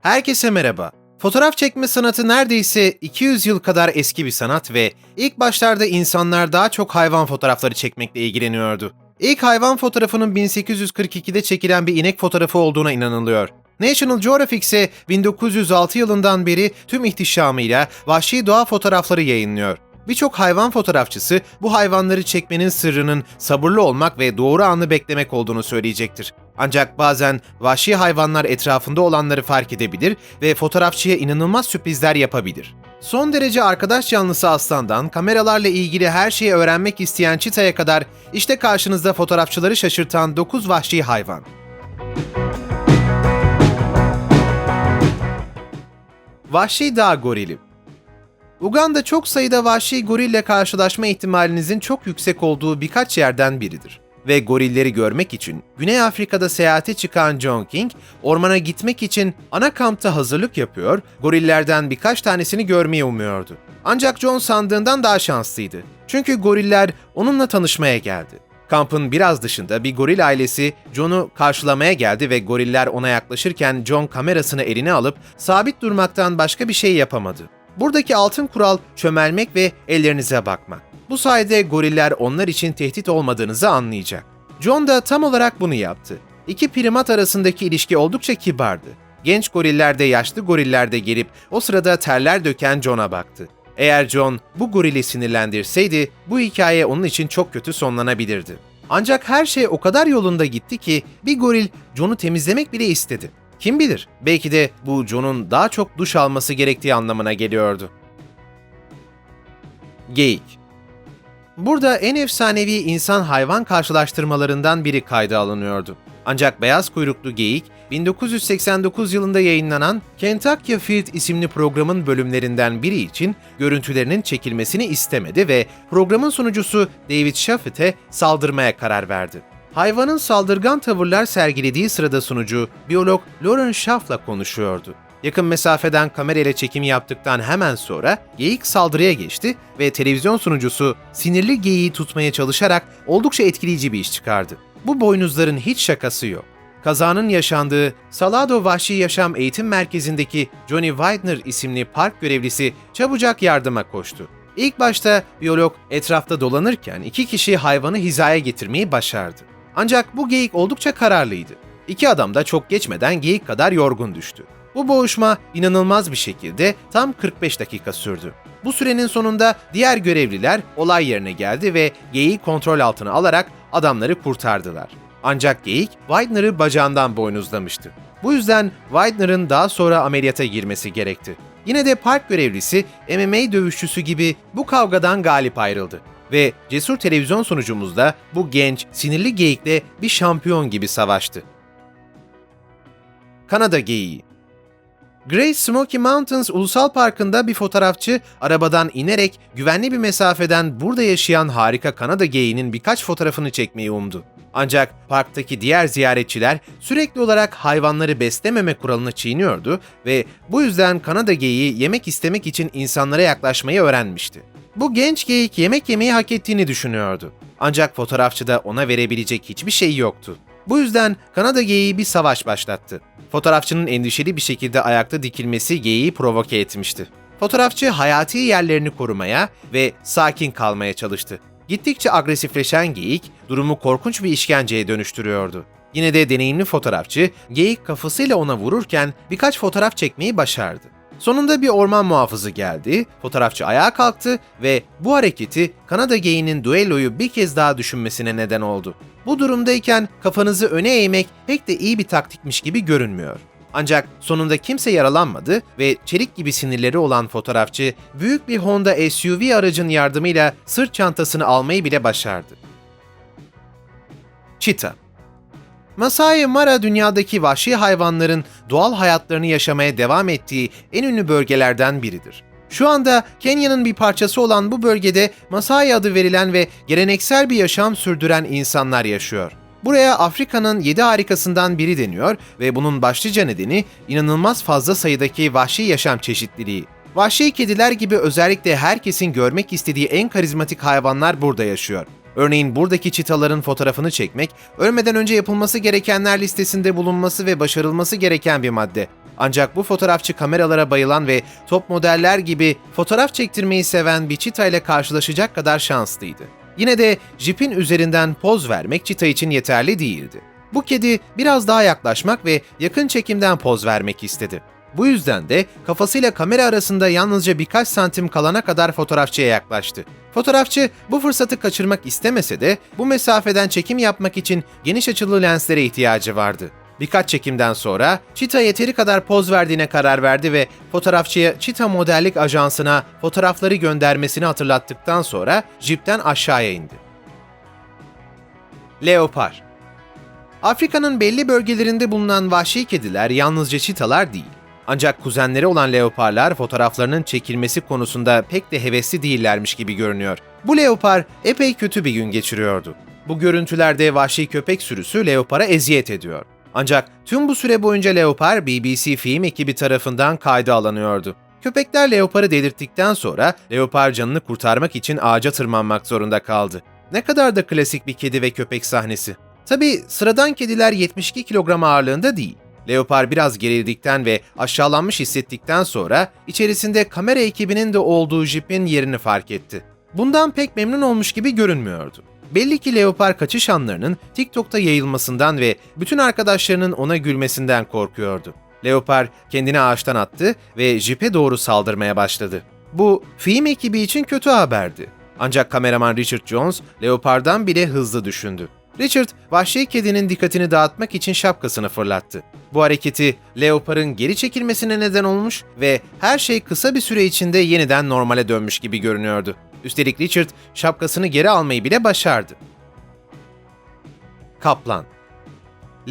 Herkese merhaba. Fotoğraf çekme sanatı neredeyse 200 yıl kadar eski bir sanat ve ilk başlarda insanlar daha çok hayvan fotoğrafları çekmekle ilgileniyordu. İlk hayvan fotoğrafının 1842'de çekilen bir inek fotoğrafı olduğuna inanılıyor. National Geographic ise 1906 yılından beri tüm ihtişamıyla vahşi doğa fotoğrafları yayınlıyor. Birçok hayvan fotoğrafçısı bu hayvanları çekmenin sırrının sabırlı olmak ve doğru anı beklemek olduğunu söyleyecektir. Ancak bazen vahşi hayvanlar etrafında olanları fark edebilir ve fotoğrafçıya inanılmaz sürprizler yapabilir. Son derece arkadaş canlısı aslandan kameralarla ilgili her şeyi öğrenmek isteyen çitaya kadar işte karşınızda fotoğrafçıları şaşırtan 9 vahşi hayvan. Vahşi dağ gorili Uganda çok sayıda vahşi gorille karşılaşma ihtimalinizin çok yüksek olduğu birkaç yerden biridir. Ve gorilleri görmek için Güney Afrika'da seyahate çıkan John King, ormana gitmek için ana kampta hazırlık yapıyor, gorillerden birkaç tanesini görmeyi umuyordu. Ancak John sandığından daha şanslıydı. Çünkü goriller onunla tanışmaya geldi. Kampın biraz dışında bir goril ailesi John'u karşılamaya geldi ve goriller ona yaklaşırken John kamerasını eline alıp sabit durmaktan başka bir şey yapamadı. Buradaki altın kural çömelmek ve ellerinize bakmak. Bu sayede goriller onlar için tehdit olmadığınızı anlayacak. John da tam olarak bunu yaptı. İki primat arasındaki ilişki oldukça kibardı. Genç goriller de yaşlı goriller de gelip o sırada terler döken John'a baktı. Eğer John bu gorili sinirlendirseydi bu hikaye onun için çok kötü sonlanabilirdi. Ancak her şey o kadar yolunda gitti ki bir goril John'u temizlemek bile istedi. Kim bilir, belki de bu John'un daha çok duş alması gerektiği anlamına geliyordu. Geyik Burada en efsanevi insan-hayvan karşılaştırmalarından biri kayda alınıyordu. Ancak beyaz kuyruklu geyik, 1989 yılında yayınlanan Kentucky Field isimli programın bölümlerinden biri için görüntülerinin çekilmesini istemedi ve programın sunucusu David Shaffer'e saldırmaya karar verdi. Hayvanın saldırgan tavırlar sergilediği sırada sunucu, biyolog Lauren Schaff'la konuşuyordu. Yakın mesafeden kamerayla çekim yaptıktan hemen sonra geyik saldırıya geçti ve televizyon sunucusu sinirli geyiği tutmaya çalışarak oldukça etkileyici bir iş çıkardı. Bu boynuzların hiç şakası yok. Kazanın yaşandığı Salado Vahşi Yaşam Eğitim Merkezi'ndeki Johnny Widener isimli park görevlisi çabucak yardıma koştu. İlk başta biyolog etrafta dolanırken iki kişi hayvanı hizaya getirmeyi başardı. Ancak bu geyik oldukça kararlıydı. İki adam da çok geçmeden geyik kadar yorgun düştü. Bu boğuşma inanılmaz bir şekilde tam 45 dakika sürdü. Bu sürenin sonunda diğer görevliler olay yerine geldi ve geyiği kontrol altına alarak adamları kurtardılar. Ancak geyik Widener'ı bacağından boynuzlamıştı. Bu yüzden Widener'ın daha sonra ameliyata girmesi gerekti. Yine de park görevlisi MMA dövüşçüsü gibi bu kavgadan galip ayrıldı. Ve cesur televizyon sunucumuzda bu genç, sinirli geyikle bir şampiyon gibi savaştı. Kanada geyiği Great Smoky Mountains Ulusal Parkı'nda bir fotoğrafçı arabadan inerek güvenli bir mesafeden burada yaşayan harika Kanada geyiğinin birkaç fotoğrafını çekmeyi umdu. Ancak parktaki diğer ziyaretçiler sürekli olarak hayvanları beslememe kuralını çiğniyordu ve bu yüzden Kanada geyiği yemek istemek için insanlara yaklaşmayı öğrenmişti. Bu genç geyik yemek yemeyi hak ettiğini düşünüyordu. Ancak fotoğrafçıda ona verebilecek hiçbir şey yoktu. Bu yüzden Kanada geyiği bir savaş başlattı. Fotoğrafçının endişeli bir şekilde ayakta dikilmesi geyiği provoke etmişti. Fotoğrafçı hayati yerlerini korumaya ve sakin kalmaya çalıştı. Gittikçe agresifleşen geyik durumu korkunç bir işkenceye dönüştürüyordu. Yine de deneyimli fotoğrafçı geyik kafasıyla ona vururken birkaç fotoğraf çekmeyi başardı. Sonunda bir orman muhafızı geldi, fotoğrafçı ayağa kalktı ve bu hareketi Kanada geyiğinin duelloyu bir kez daha düşünmesine neden oldu. Bu durumdayken kafanızı öne eğmek pek de iyi bir taktikmiş gibi görünmüyor. Ancak sonunda kimse yaralanmadı ve çelik gibi sinirleri olan fotoğrafçı büyük bir Honda SUV aracın yardımıyla sırt çantasını almayı bile başardı. Çita Masai Mara dünyadaki vahşi hayvanların doğal hayatlarını yaşamaya devam ettiği en ünlü bölgelerden biridir. Şu anda Kenya'nın bir parçası olan bu bölgede Masai adı verilen ve geleneksel bir yaşam sürdüren insanlar yaşıyor. Buraya Afrika'nın yedi harikasından biri deniyor ve bunun başlıca nedeni inanılmaz fazla sayıdaki vahşi yaşam çeşitliliği. Vahşi kediler gibi özellikle herkesin görmek istediği en karizmatik hayvanlar burada yaşıyor. Örneğin buradaki çitaların fotoğrafını çekmek, ölmeden önce yapılması gerekenler listesinde bulunması ve başarılması gereken bir madde. Ancak bu fotoğrafçı kameralara bayılan ve top modeller gibi fotoğraf çektirmeyi seven bir çita ile karşılaşacak kadar şanslıydı. Yine de jipin üzerinden poz vermek çita için yeterli değildi. Bu kedi biraz daha yaklaşmak ve yakın çekimden poz vermek istedi. Bu yüzden de kafasıyla kamera arasında yalnızca birkaç santim kalana kadar fotoğrafçıya yaklaştı. Fotoğrafçı bu fırsatı kaçırmak istemese de bu mesafeden çekim yapmak için geniş açılı lenslere ihtiyacı vardı. Birkaç çekimden sonra Cheetah yeteri kadar poz verdiğine karar verdi ve fotoğrafçıya Cheetah modellik ajansına fotoğrafları göndermesini hatırlattıktan sonra jipten aşağıya indi. Leopar Afrika'nın belli bölgelerinde bulunan vahşi kediler yalnızca çitalar değil. Ancak kuzenleri olan leoparlar fotoğraflarının çekilmesi konusunda pek de hevesli değillermiş gibi görünüyor. Bu leopar epey kötü bir gün geçiriyordu. Bu görüntülerde vahşi köpek sürüsü leopara eziyet ediyor. Ancak tüm bu süre boyunca leopar BBC film ekibi tarafından kayda alınıyordu. Köpekler leoparı delirttikten sonra leopar canını kurtarmak için ağaca tırmanmak zorunda kaldı. Ne kadar da klasik bir kedi ve köpek sahnesi. Tabi sıradan kediler 72 kilogram ağırlığında değil. Leopar biraz gerildikten ve aşağılanmış hissettikten sonra içerisinde kamera ekibinin de olduğu jipin yerini fark etti. Bundan pek memnun olmuş gibi görünmüyordu. Belli ki Leopar kaçış anlarının TikTok'ta yayılmasından ve bütün arkadaşlarının ona gülmesinden korkuyordu. Leopar kendini ağaçtan attı ve jipe doğru saldırmaya başladı. Bu film ekibi için kötü haberdi. Ancak kameraman Richard Jones Leopard'dan bile hızlı düşündü. Richard, vahşi kedinin dikkatini dağıtmak için şapkasını fırlattı. Bu hareketi Leopard'ın geri çekilmesine neden olmuş ve her şey kısa bir süre içinde yeniden normale dönmüş gibi görünüyordu. Üstelik Richard şapkasını geri almayı bile başardı. Kaplan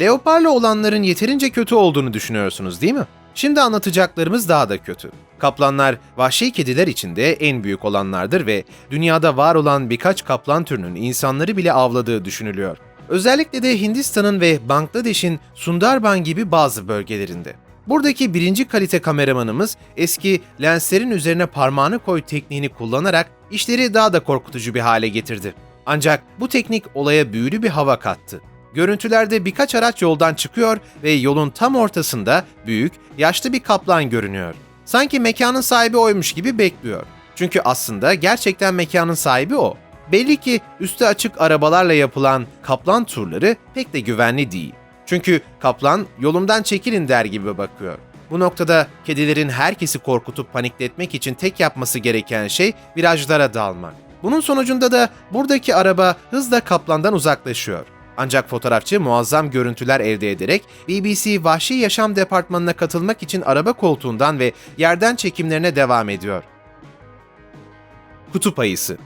Leoparla olanların yeterince kötü olduğunu düşünüyorsunuz değil mi? Şimdi anlatacaklarımız daha da kötü. Kaplanlar vahşi kediler içinde en büyük olanlardır ve dünyada var olan birkaç kaplan türünün insanları bile avladığı düşünülüyor. Özellikle de Hindistan'ın ve Bangladeş'in Sundarban gibi bazı bölgelerinde. Buradaki birinci kalite kameramanımız eski lenslerin üzerine parmağını koy tekniğini kullanarak işleri daha da korkutucu bir hale getirdi. Ancak bu teknik olaya büyülü bir hava kattı. Görüntülerde birkaç araç yoldan çıkıyor ve yolun tam ortasında büyük, yaşlı bir kaplan görünüyor. Sanki mekanın sahibi oymuş gibi bekliyor. Çünkü aslında gerçekten mekanın sahibi o. Belli ki üstü açık arabalarla yapılan kaplan turları pek de güvenli değil. Çünkü kaplan yolumdan çekilin der gibi bakıyor. Bu noktada kedilerin herkesi korkutup panikletmek için tek yapması gereken şey virajlara dalmak. Bunun sonucunda da buradaki araba hızla kaplandan uzaklaşıyor. Ancak fotoğrafçı muazzam görüntüler elde ederek BBC Vahşi Yaşam Departmanı'na katılmak için araba koltuğundan ve yerden çekimlerine devam ediyor. Kutup ayısı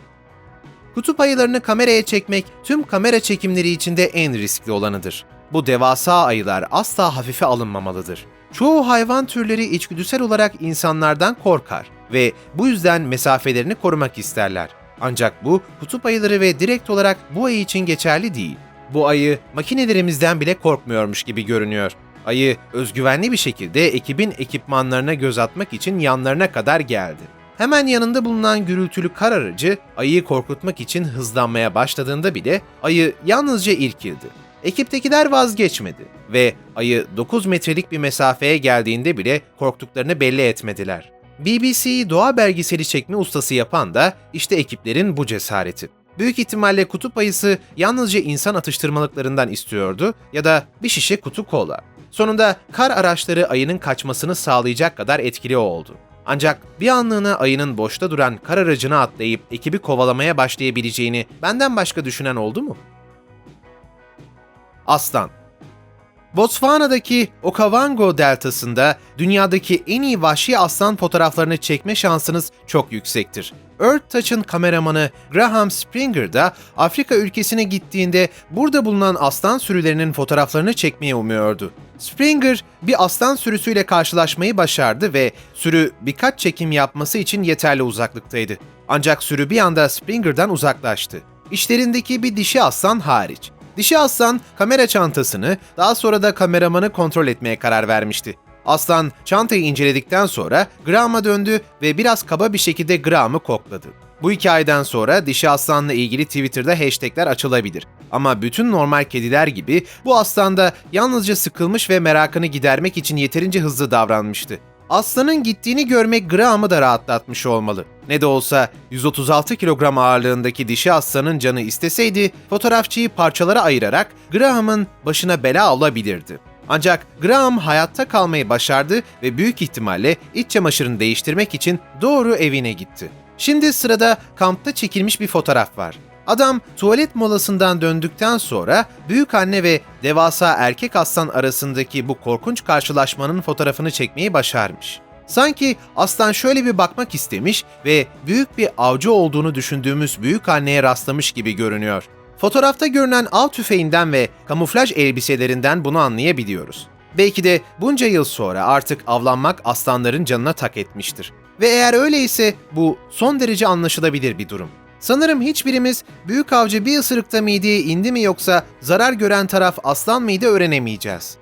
Kutup ayılarını kameraya çekmek tüm kamera çekimleri içinde en riskli olanıdır. Bu devasa ayılar asla hafife alınmamalıdır. Çoğu hayvan türleri içgüdüsel olarak insanlardan korkar ve bu yüzden mesafelerini korumak isterler. Ancak bu kutup ayıları ve direkt olarak bu ayı için geçerli değil. Bu ayı makinelerimizden bile korkmuyormuş gibi görünüyor. Ayı özgüvenli bir şekilde ekibin ekipmanlarına göz atmak için yanlarına kadar geldi. Hemen yanında bulunan gürültülü kar aracı ayıyı korkutmak için hızlanmaya başladığında bile ayı yalnızca irkildi. Ekiptekiler vazgeçmedi ve ayı 9 metrelik bir mesafeye geldiğinde bile korktuklarını belli etmediler. BBC'yi doğa belgeseli çekme ustası yapan da işte ekiplerin bu cesareti. Büyük ihtimalle kutup ayısı yalnızca insan atıştırmalıklarından istiyordu ya da bir şişe kutu kola. Sonunda kar araçları ayının kaçmasını sağlayacak kadar etkili oldu. Ancak bir anlığına ayının boşta duran kar aracına atlayıp ekibi kovalamaya başlayabileceğini benden başka düşünen oldu mu? Aslan Botswana'daki Okavango deltasında dünyadaki en iyi vahşi aslan fotoğraflarını çekme şansınız çok yüksektir. Earth Touch'ın kameramanı Graham Springer da Afrika ülkesine gittiğinde burada bulunan aslan sürülerinin fotoğraflarını çekmeyi umuyordu. Springer bir aslan sürüsüyle karşılaşmayı başardı ve sürü birkaç çekim yapması için yeterli uzaklıktaydı. Ancak sürü bir anda Springer'dan uzaklaştı. İşlerindeki bir dişi aslan hariç. Dişi aslan kamera çantasını, daha sonra da kameramanı kontrol etmeye karar vermişti. Aslan çantayı inceledikten sonra Graham'a döndü ve biraz kaba bir şekilde Graham'ı kokladı. Bu hikayeden sonra dişi aslanla ilgili Twitter'da hashtagler açılabilir. Ama bütün normal kediler gibi bu aslan da yalnızca sıkılmış ve merakını gidermek için yeterince hızlı davranmıştı. Aslanın gittiğini görmek Graham'ı da rahatlatmış olmalı. Ne de olsa 136 kilogram ağırlığındaki dişi aslanın canı isteseydi fotoğrafçıyı parçalara ayırarak Graham'ın başına bela olabilirdi. Ancak Graham hayatta kalmayı başardı ve büyük ihtimalle iç çamaşırını değiştirmek için doğru evine gitti. Şimdi sırada kampta çekilmiş bir fotoğraf var. Adam tuvalet molasından döndükten sonra büyük anne ve devasa erkek aslan arasındaki bu korkunç karşılaşmanın fotoğrafını çekmeyi başarmış. Sanki aslan şöyle bir bakmak istemiş ve büyük bir avcı olduğunu düşündüğümüz büyük anneye rastlamış gibi görünüyor. Fotoğrafta görünen av tüfeğinden ve kamuflaj elbiselerinden bunu anlayabiliyoruz. Belki de bunca yıl sonra artık avlanmak aslanların canına tak etmiştir. Ve eğer öyleyse bu son derece anlaşılabilir bir durum. Sanırım hiçbirimiz büyük avcı bir ısırıkta mideye indi mi yoksa zarar gören taraf aslan mıydı öğrenemeyeceğiz.